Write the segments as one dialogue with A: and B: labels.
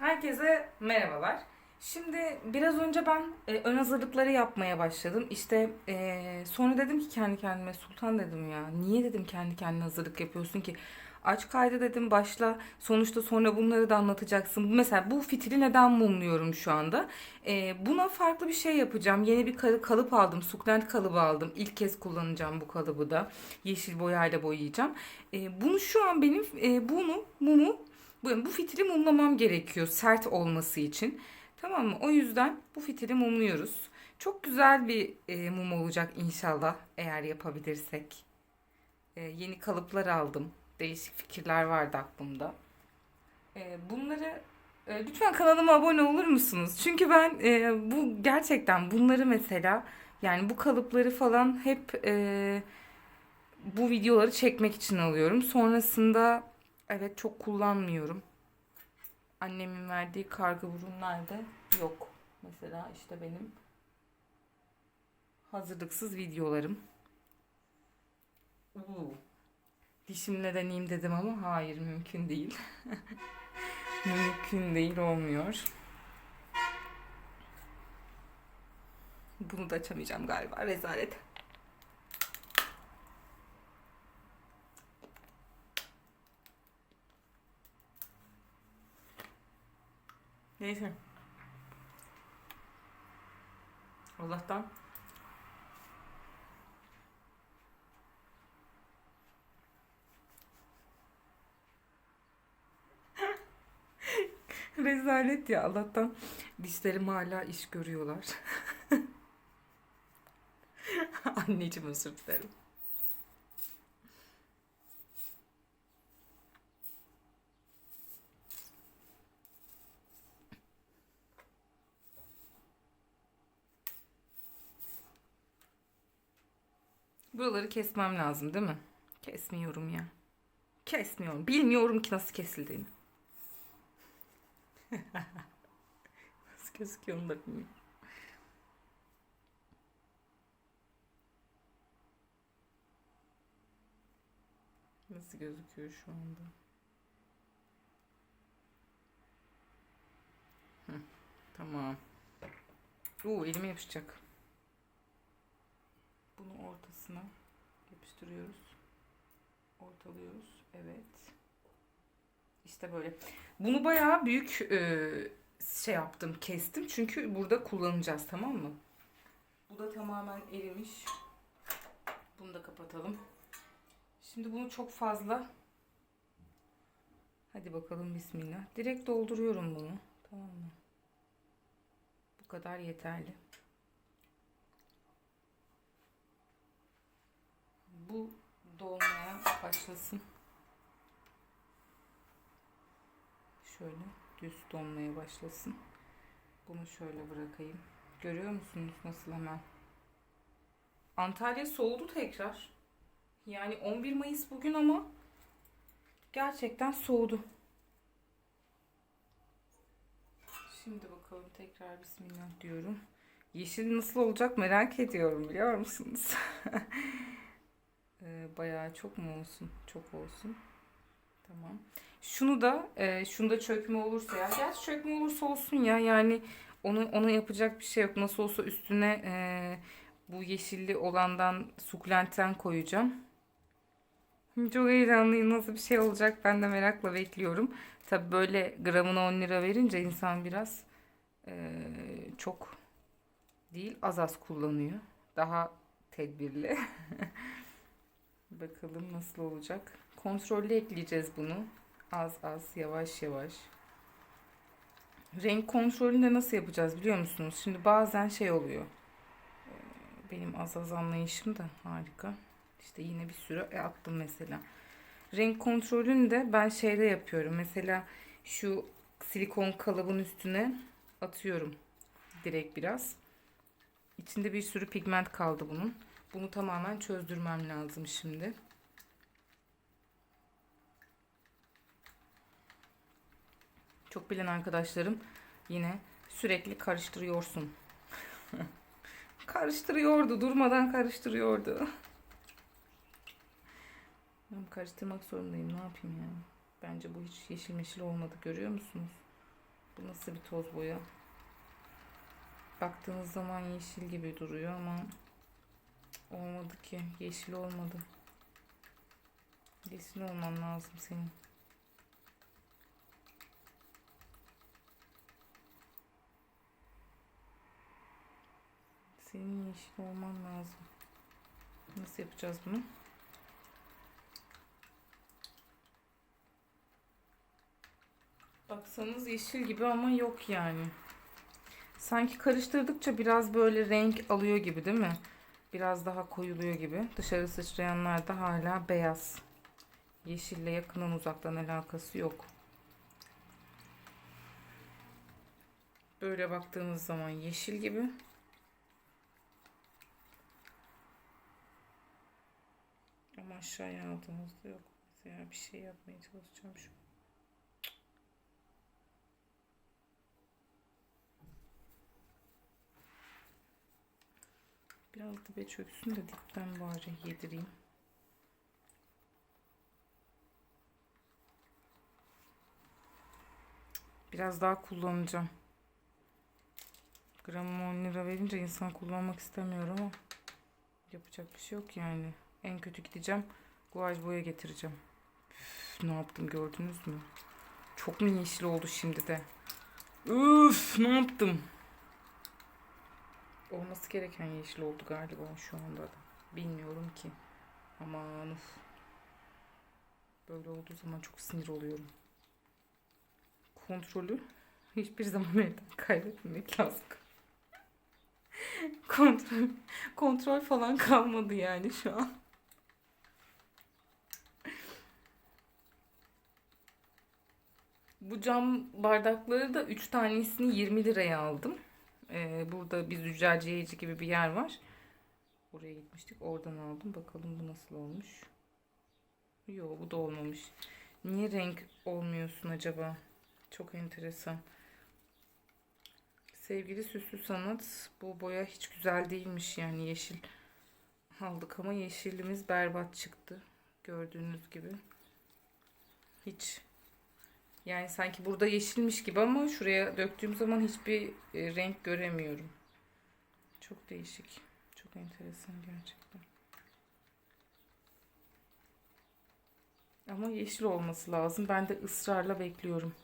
A: Herkese merhabalar. Şimdi biraz önce ben e, ön hazırlıkları yapmaya başladım. İşte e, sonra dedim ki kendi kendime Sultan dedim ya. Niye dedim kendi kendine hazırlık yapıyorsun ki? Aç kaydı dedim başla. Sonuçta sonra bunları da anlatacaksın. Mesela bu fitili neden mumluyorum şu anda? E, buna farklı bir şey yapacağım. Yeni bir kal- kalıp aldım. Sukulent kalıbı aldım. İlk kez kullanacağım bu kalıbı da. Yeşil boyayla boyayacağım. E, bunu şu an benim e, bunu mumu bu, bu fitili mumlamam gerekiyor sert olması için. Tamam mı? O yüzden bu fitili mumluyoruz. Çok güzel bir e, mum olacak inşallah eğer yapabilirsek. E, yeni kalıplar aldım. Değişik fikirler vardı aklımda. E, bunları e, lütfen kanalıma abone olur musunuz? Çünkü ben e, bu gerçekten bunları mesela yani bu kalıpları falan hep e, bu videoları çekmek için alıyorum. Sonrasında evet çok kullanmıyorum. Annemin verdiği kargı burunlarda yok. Mesela işte benim hazırlıksız videolarım. Uuu. Dişimle deneyeyim dedim ama hayır mümkün değil. mümkün değil olmuyor. Bunu da açamayacağım galiba rezalet. Neyse. Allah'tan Rezalet ya Allah'tan dişlerim hala iş görüyorlar. Anneciğim özür dilerim. Buraları kesmem lazım değil mi? Kesmiyorum ya. Kesmiyorum. Bilmiyorum ki nasıl kesildiğini. nasıl gözüküyor onu da bilmiyorum. Nasıl gözüküyor şu anda? Hı, tamam. Oo elime yapışacak. Bunu ortasına yapıştırıyoruz. Ortalıyoruz. Evet. İşte böyle. Bunu bayağı büyük e, şey yaptım, kestim. Çünkü burada kullanacağız tamam mı? Bu da tamamen erimiş. Bunu da kapatalım. Şimdi bunu çok fazla Hadi bakalım bismillah. Direkt dolduruyorum bunu. Tamam mı? Bu kadar yeterli. Bu dolmaya başlasın. Şöyle düz dolmaya başlasın. Bunu şöyle bırakayım. Görüyor musunuz nasıl hemen? Antalya soğudu tekrar. Yani 11 Mayıs bugün ama gerçekten soğudu. Şimdi bakalım tekrar bismillah diyorum. Yeşil nasıl olacak merak ediyorum biliyor musunuz? Ee, bayağı çok mu olsun? Çok olsun. Tamam. Şunu da e, şunu da çökme olursa ya. Gerçi çökme olursa olsun ya. Yani onu ona yapacak bir şey yok. Nasıl olsa üstüne e, bu yeşilli olandan sukulentten koyacağım. Çok heyecanlıyım. Nasıl bir şey olacak ben de merakla bekliyorum. Tabi böyle gramına 10 lira verince insan biraz e, çok değil az az kullanıyor. Daha tedbirli. Bakalım nasıl olacak. Kontrollü ekleyeceğiz bunu. Az az, yavaş yavaş. Renk kontrolünü de nasıl yapacağız biliyor musunuz? Şimdi bazen şey oluyor. Ee, Benim az az anlayışım da harika. İşte yine bir sürü e, attım mesela. Renk kontrolünü de ben şeyde yapıyorum. Mesela şu silikon kalıbın üstüne atıyorum direkt biraz. İçinde bir sürü pigment kaldı bunun. Bunu tamamen çözdürmem lazım şimdi. Çok bilen arkadaşlarım yine sürekli karıştırıyorsun. karıştırıyordu, durmadan karıştırıyordu. Ben karıştırmak zorundayım. Ne yapayım yani? Bence bu hiç yeşil meşil olmadı. Görüyor musunuz? Bu nasıl bir toz boya? Baktığınız zaman yeşil gibi duruyor ama olmadı ki. Yeşil olmadı. Yeşil olman lazım senin. Senin yeşil olman lazım. Nasıl yapacağız bunu? Baksanız yeşil gibi ama yok yani. Sanki karıştırdıkça biraz böyle renk alıyor gibi değil mi? Biraz daha koyuluyor gibi. Dışarı sıçrayanlar da hala beyaz. Yeşille yakından uzaktan alakası yok. Böyle baktığınız zaman yeşil gibi. Ama aşağıya aldığınızda yok. Mesela bir şey yapmaya çalışacağım şu. Biraz dibe çöksün de dipten bari yedireyim. Biraz daha kullanacağım. Gramı 10 lira verince insan kullanmak istemiyor ama yapacak bir şey yok yani. En kötü gideceğim. Guaj boya getireceğim. Üf, ne yaptım gördünüz mü? Çok mu yeşil oldu şimdi de? Üf, ne yaptım? Olması gereken yeşil oldu galiba şu anda da. Bilmiyorum ki. Aman uf. Böyle olduğu zaman çok sinir oluyorum. Kontrolü hiçbir zaman elden kaybetmemek lazım. kontrol, kontrol falan kalmadı yani şu an. Bu cam bardakları da 3 tanesini 20 liraya aldım. Ee, burada bir züccaciyeci gibi bir yer var. Oraya gitmiştik. Oradan aldım. Bakalım bu nasıl olmuş. Yo bu da olmamış. Niye renk olmuyorsun acaba? Çok enteresan. Sevgili Süslü Sanat bu boya hiç güzel değilmiş yani yeşil aldık ama yeşilimiz berbat çıktı. Gördüğünüz gibi. Hiç yani sanki burada yeşilmiş gibi ama şuraya döktüğüm zaman hiçbir e, renk göremiyorum. Çok değişik. Çok enteresan gerçekten. Ama yeşil olması lazım. Ben de ısrarla bekliyorum.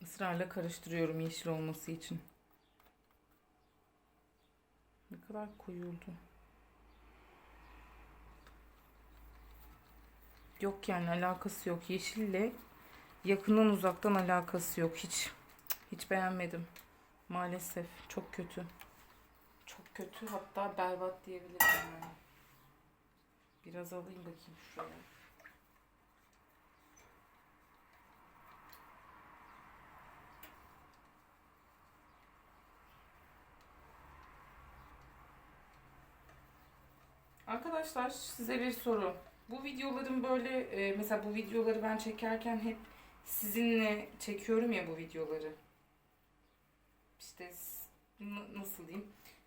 A: Israrla karıştırıyorum yeşil olması için. Ne kadar koyuldu. Yok yani alakası yok. Yeşille yakından uzaktan alakası yok. Hiç hiç beğenmedim. Maalesef çok kötü. Çok kötü hatta berbat diyebilirim yani. Biraz alayım bakayım şuraya. Arkadaşlar size bir soru. Bu videoların böyle e, mesela bu videoları ben çekerken hep sizinle çekiyorum ya bu videoları. İşte nasıl diyeyim?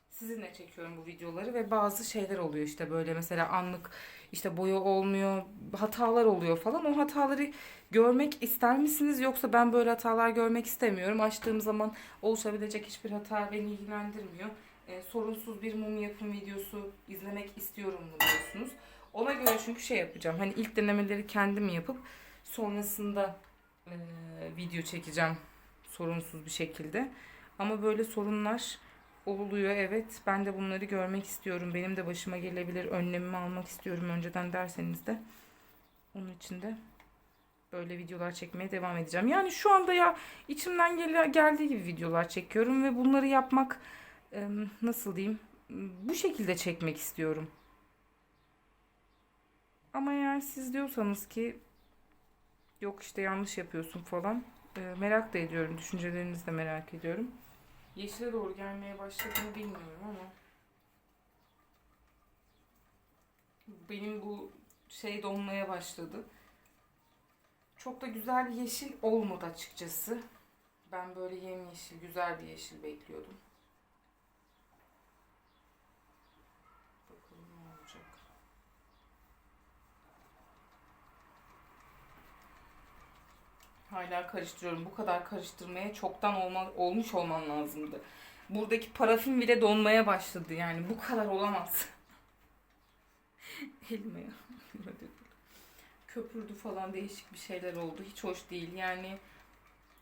A: Sizinle çekiyorum bu videoları ve bazı şeyler oluyor işte böyle mesela anlık işte boya olmuyor, hatalar oluyor falan. O hataları görmek ister misiniz yoksa ben böyle hatalar görmek istemiyorum. Açtığım zaman oluşabilecek hiçbir hata beni ilgilendirmiyor. E, sorunsuz bir mum yapım videosu izlemek istiyorum mu diyorsunuz. Ona göre çünkü şey yapacağım. Hani ilk denemeleri kendim yapıp sonrasında e, video çekeceğim sorunsuz bir şekilde. Ama böyle sorunlar oluyor evet. Ben de bunları görmek istiyorum. Benim de başıma gelebilir. Önlemimi almak istiyorum önceden derseniz de. Onun için de böyle videolar çekmeye devam edeceğim. Yani şu anda ya içimden gel geldiği gibi videolar çekiyorum ve bunları yapmak nasıl diyeyim bu şekilde çekmek istiyorum. Ama eğer siz diyorsanız ki yok işte yanlış yapıyorsun falan e, merak da ediyorum. Düşüncelerinizi de merak ediyorum. Yeşile doğru gelmeye başladığını bilmiyorum ama benim bu şey donmaya başladı. Çok da güzel bir yeşil olmadı açıkçası. Ben böyle yemyeşil, güzel bir yeşil bekliyordum. Bakalım ne olacak. Hala karıştırıyorum. Bu kadar karıştırmaya çoktan olma, olmuş olman lazımdı. Buradaki parafin bile donmaya başladı yani. Bu kadar olamaz. Elime. Köpürdü falan değişik bir şeyler oldu. Hiç hoş değil. Yani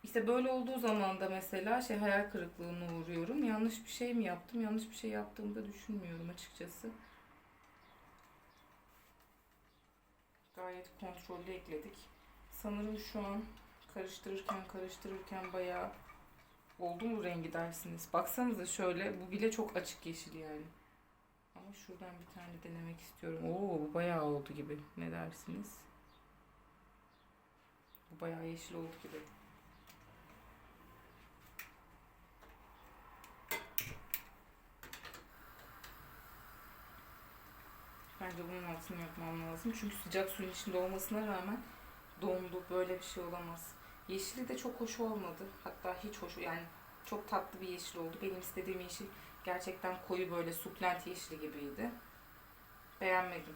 A: işte böyle olduğu zaman da mesela şey hayal kırıklığına uğruyorum. Yanlış bir şey mi yaptım? Yanlış bir şey yaptığımı da düşünmüyorum açıkçası. Gayet kontrollü ekledik. Sanırım şu an karıştırırken karıştırırken bayağı oldu mu rengi dersiniz. Baksanıza şöyle bu bile çok açık yeşil yani. Ama şuradan bir tane denemek istiyorum. Oo bu bayağı oldu gibi. Ne dersiniz? Bu bayağı yeşil oldu gibi. Bence bunun altını yapmam lazım. Çünkü sıcak suyun içinde olmasına rağmen dondu. Böyle bir şey olamaz. Yeşili de çok hoş olmadı. Hatta hiç hoş yani çok tatlı bir yeşil oldu. Benim istediğim yeşil gerçekten koyu böyle suplent yeşili gibiydi. Beğenmedim.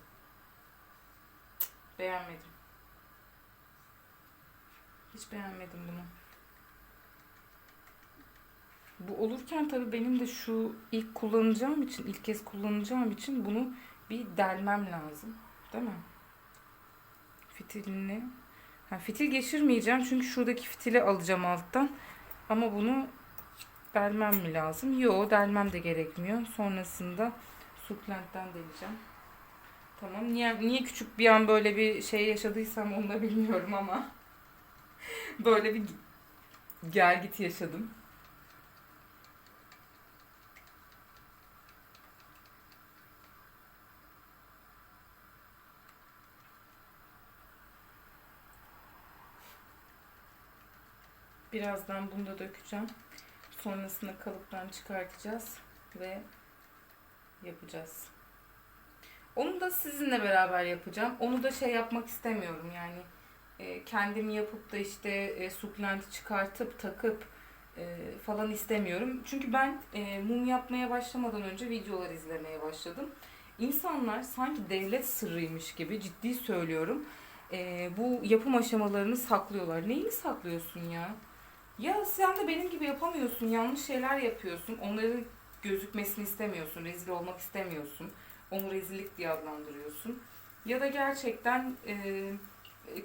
A: Beğenmedim. Hiç beğenmedim bunu. Bu olurken tabii benim de şu ilk kullanacağım için, ilk kez kullanacağım için bunu bir delmem lazım. Değil mi? Fitilini. Ha, fitil geçirmeyeceğim çünkü şuradaki fitili alacağım alttan. Ama bunu delmem mi lazım? Yok delmem de gerekmiyor. Sonrasında suplent'ten deleceğim. Tamam. Niye, niye küçük bir an böyle bir şey yaşadıysam onu da bilmiyorum ama. böyle bir gel git yaşadım. Birazdan bunu da dökeceğim. Sonrasında kalıptan çıkartacağız ve yapacağız. Onu da sizinle beraber yapacağım. Onu da şey yapmak istemiyorum yani e, kendim yapıp da işte e, suplenti çıkartıp takıp e, falan istemiyorum. Çünkü ben e, mum yapmaya başlamadan önce videolar izlemeye başladım. İnsanlar sanki devlet sırrıymış gibi ciddi söylüyorum. e, bu yapım aşamalarını saklıyorlar. Neyini saklıyorsun ya? Ya sen de benim gibi yapamıyorsun. Yanlış şeyler yapıyorsun. Onların gözükmesini istemiyorsun. Rezil olmak istemiyorsun. Onu rezillik diye adlandırıyorsun. Ya da gerçekten e,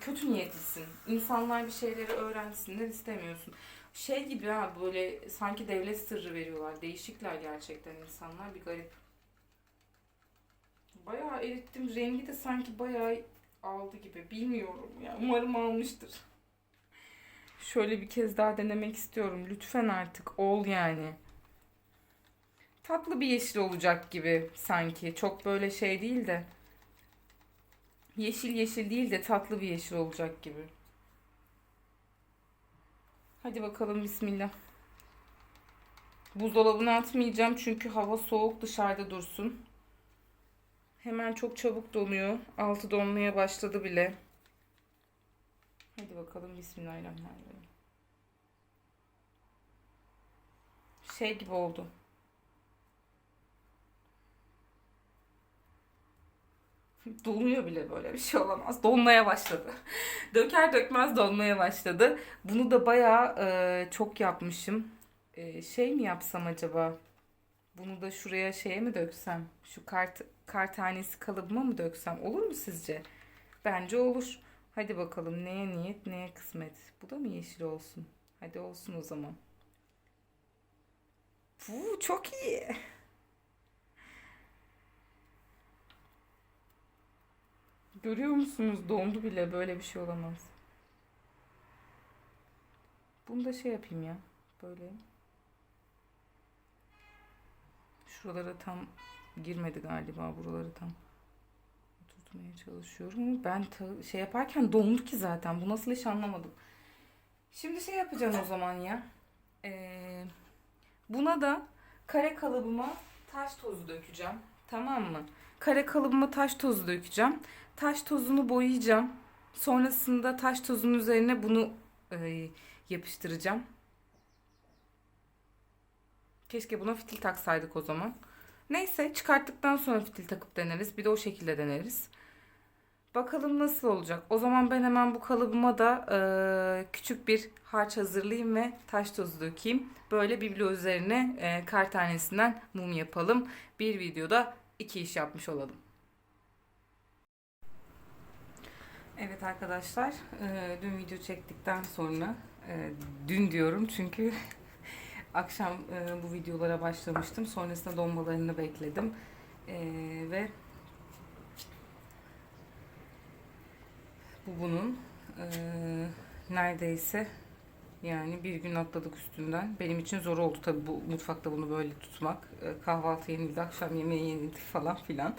A: kötü niyetlisin. İnsanlar bir şeyleri öğrensinler istemiyorsun. Şey gibi ha böyle sanki devlet sırrı veriyorlar. Değişikler gerçekten insanlar. Bir garip. Bayağı erittim. Rengi de sanki bayağı aldı gibi. Bilmiyorum ya. Umarım almıştır. Şöyle bir kez daha denemek istiyorum. Lütfen artık ol yani. Tatlı bir yeşil olacak gibi sanki. Çok böyle şey değil de. Yeşil yeşil değil de tatlı bir yeşil olacak gibi. Hadi bakalım bismillah. Buzdolabına atmayacağım çünkü hava soğuk dışarıda dursun. Hemen çok çabuk donuyor. Altı donmaya başladı bile. Hadi bakalım bismillahirrahmanirrahim. Şey gibi oldu. Donuyor bile böyle bir şey olamaz. Donmaya başladı. Döker dökmez donmaya başladı. Bunu da bayağı e, çok yapmışım. E, şey mi yapsam acaba? Bunu da şuraya şeye mi döksem? Şu kart kar tanesi kalıbıma mı döksem? Olur mu sizce? Bence olur. Hadi bakalım neye niyet neye kısmet. Bu da mı yeşil olsun? Hadi olsun o zaman. Bu çok iyi. Görüyor musunuz? Dondu bile. Böyle bir şey olamaz. Bunu da şey yapayım ya. Böyle. Şuralara tam girmedi galiba. Buraları tam oturtmaya çalışıyorum. Ben şey yaparken dondu ki zaten. Bu nasıl iş anlamadım. Şimdi şey yapacağım o zaman ya. Ee, buna da kare kalıbıma taş tozu dökeceğim. Tamam mı? Kare kalıbıma taş tozu dökeceğim. Taş tozunu boyayacağım. Sonrasında taş tozunun üzerine bunu e, yapıştıracağım. Keşke buna fitil taksaydık o zaman. Neyse çıkarttıktan sonra fitil takıp deneriz. Bir de o şekilde deneriz. Bakalım nasıl olacak. O zaman ben hemen bu kalıbıma da e, küçük bir harç hazırlayayım ve taş tozu dökeyim. Böyle biblo üzerine e, kar tanesinden mum yapalım. Bir videoda iki iş yapmış olalım. Evet arkadaşlar, e, dün video çektikten sonra, e, dün diyorum çünkü akşam e, bu videolara başlamıştım. Sonrasında donmalarını bekledim. E, ve bu bunun e, neredeyse yani bir gün atladık üstünden. Benim için zor oldu tabii bu mutfakta bunu böyle tutmak. E, kahvaltı yenildi, akşam yemeği yenildi falan filan.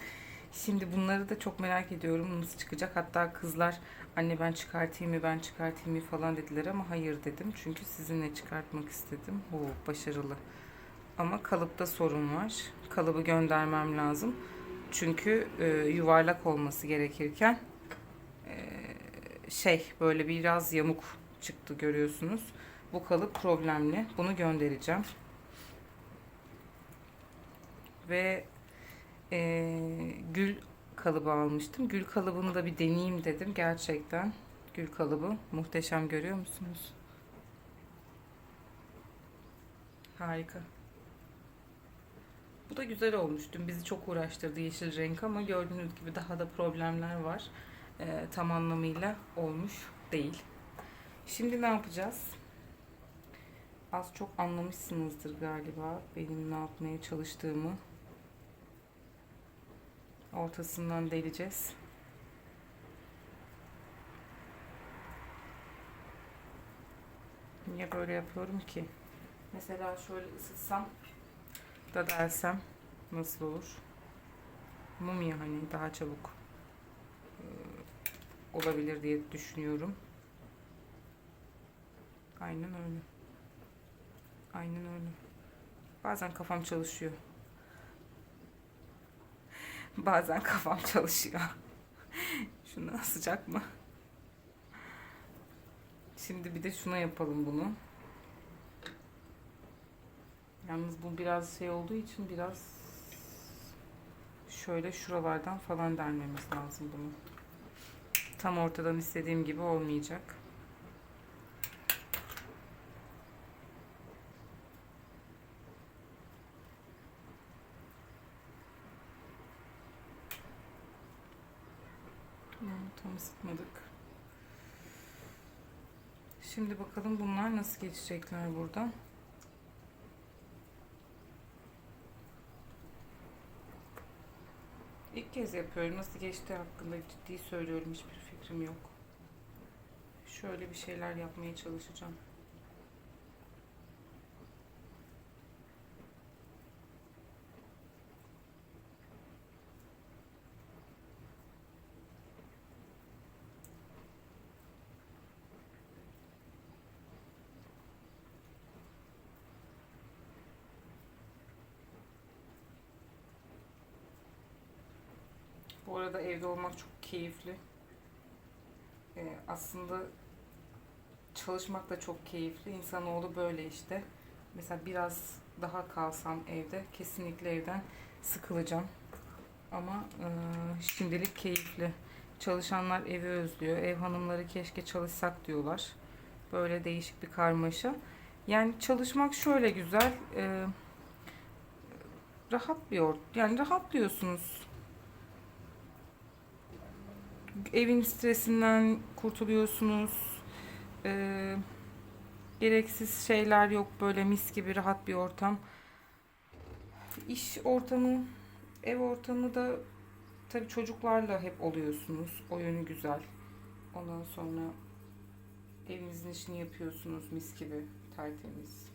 A: Şimdi bunları da çok merak ediyorum nasıl çıkacak. Hatta kızlar anne ben çıkartayım mı ben çıkartayım mı falan dediler ama hayır dedim. Çünkü sizinle çıkartmak istedim. Oo, başarılı. Ama kalıpta sorun var. Kalıbı göndermem lazım. Çünkü e, yuvarlak olması gerekirken şey böyle biraz yamuk çıktı görüyorsunuz. Bu kalıp problemli. Bunu göndereceğim. Ve e, gül kalıbı almıştım. Gül kalıbını da bir deneyeyim dedim. Gerçekten gül kalıbı muhteşem görüyor musunuz? Harika. Bu da güzel olmuş. Dün bizi çok uğraştırdı yeşil renk ama gördüğünüz gibi daha da problemler var. Ee, tam anlamıyla olmuş değil. Şimdi ne yapacağız? Az çok anlamışsınızdır galiba benim ne yapmaya çalıştığımı. Ortasından deleceğiz. Niye böyle yapıyorum ki? Mesela şöyle ısıtsam da dersem nasıl olur? Mum ya hani daha çabuk e, olabilir diye düşünüyorum. Aynen öyle. Aynen öyle. Bazen kafam çalışıyor. Bazen kafam çalışıyor. Şuna sıcak mı? Şimdi bir de şuna yapalım bunu. Yalnız bu biraz şey olduğu için biraz şöyle şuralardan falan delmemiz lazım bunu. Tam ortadan istediğim gibi olmayacak. Tam ısıtmadık. Şimdi bakalım bunlar nasıl geçecekler buradan. İlk kez yapıyorum. Nasıl geçtiği hakkında ciddi söylüyorum. Hiçbir fikrim yok. Şöyle bir şeyler yapmaya çalışacağım. Bu arada evde olmak çok keyifli. Ee, aslında çalışmak da çok keyifli. İnsanoğlu böyle işte. Mesela biraz daha kalsam evde kesinlikle evden sıkılacağım. Ama e, şimdilik keyifli. Çalışanlar evi özlüyor. Ev hanımları keşke çalışsak diyorlar. Böyle değişik bir karmaşa. Yani çalışmak şöyle güzel. E, rahat bir ort. Yani rahatlıyorsunuz evin stresinden kurtuluyorsunuz. Ee, gereksiz şeyler yok. Böyle mis gibi rahat bir ortam. İş ortamı, ev ortamı da tabii çocuklarla hep oluyorsunuz. O yönü güzel. Ondan sonra evinizin işini yapıyorsunuz mis gibi tertemiz.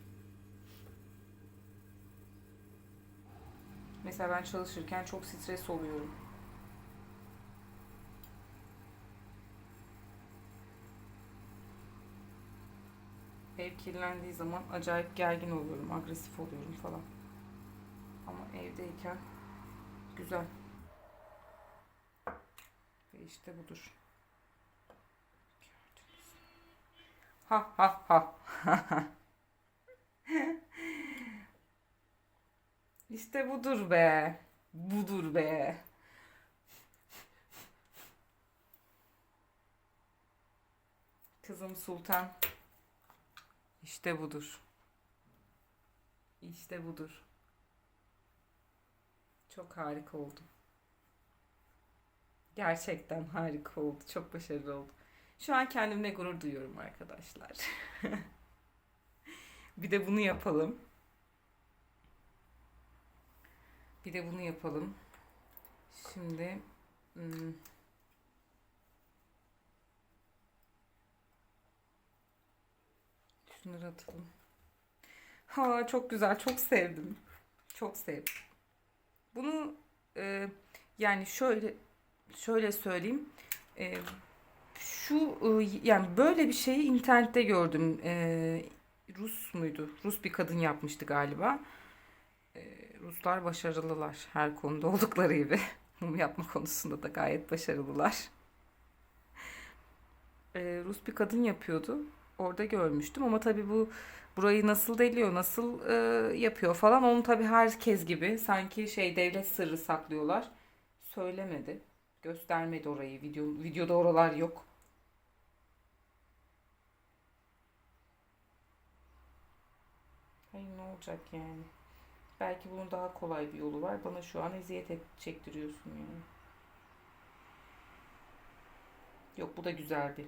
A: Mesela ben çalışırken çok stres oluyorum. Ev kirlendiği zaman acayip gergin oluyorum, agresif oluyorum falan. Ama evdeyken güzel. Ve işte budur. Ha ha ha. işte budur be. Budur be. Kızım Sultan. İşte budur. İşte budur. Çok harika oldu. Gerçekten harika oldu. Çok başarılı oldu. Şu an kendimle gurur duyuyorum arkadaşlar. bir de bunu yapalım. Bir de bunu yapalım. Şimdi hmm, şunları atalım. Ha çok güzel, çok sevdim. Çok sevdim. Bunu e, yani şöyle şöyle söyleyeyim. E, şu e, yani böyle bir şeyi internette gördüm. E, Rus muydu? Rus bir kadın yapmıştı galiba. E, Ruslar başarılılar her konuda oldukları gibi. Mum yapma konusunda da gayet başarılılar. E, Rus bir kadın yapıyordu. Orada görmüştüm ama tabii bu burayı nasıl deliyor, nasıl e, yapıyor falan onu tabii herkes gibi sanki şey devlet sırrı saklıyorlar. Söylemedi. Göstermedi orayı. Video, videoda oralar yok. Hayır ne olacak yani? Belki bunun daha kolay bir yolu var. Bana şu an eziyet et, çektiriyorsun yani. Yok bu da güzel bir.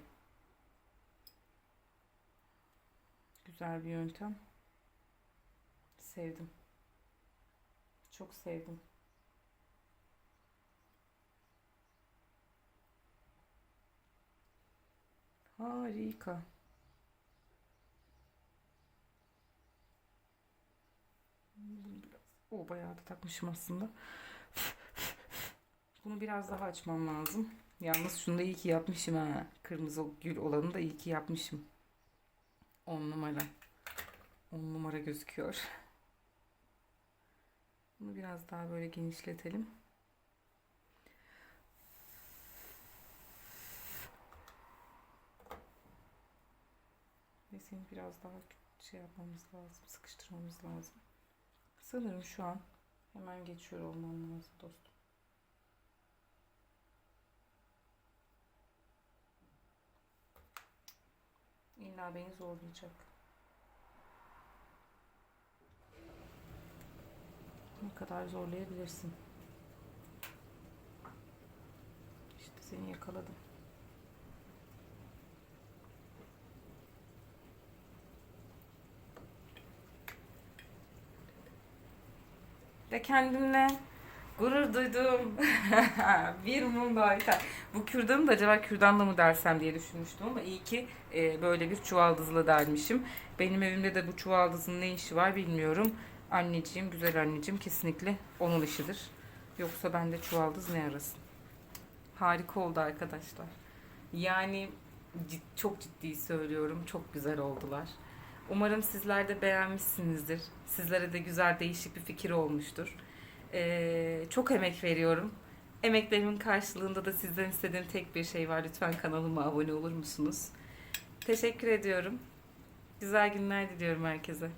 A: Güzel bir yöntem. Sevdim. Çok sevdim. Harika. O bayağı da takmışım aslında. Bunu biraz daha açmam lazım. Yalnız şunu da iyi ki yapmışım ha. Kırmızı gül olanı da iyi ki yapmışım. 10 numara. 10 numara gözüküyor. Bunu biraz daha böyle genişletelim. Ve seni biraz daha şey yapmamız lazım, sıkıştırmamız lazım. Sanırım şu an hemen geçiyor olmam lazım dostum. İlla beni zorlayacak. Ne kadar zorlayabilirsin? İşte seni yakaladım. Ve kendimle gurur duydum. bir mum daha yeter. Bu kürdanı da acaba kürdanla mı dersem diye düşünmüştüm ama iyi ki e, böyle bir çuvaldızla dermişim. Benim evimde de bu çuvaldızın ne işi var bilmiyorum. Anneciğim, güzel anneciğim kesinlikle onun işidir. Yoksa bende çuvaldız ne arasın? Harika oldu arkadaşlar. Yani cid- çok ciddi söylüyorum. Çok güzel oldular. Umarım sizler de beğenmişsinizdir. Sizlere de güzel değişik bir fikir olmuştur. Ee, çok emek veriyorum. Emeklerimin karşılığında da sizden istediğim tek bir şey var. Lütfen kanalıma abone olur musunuz? Teşekkür ediyorum. Güzel günler diliyorum herkese.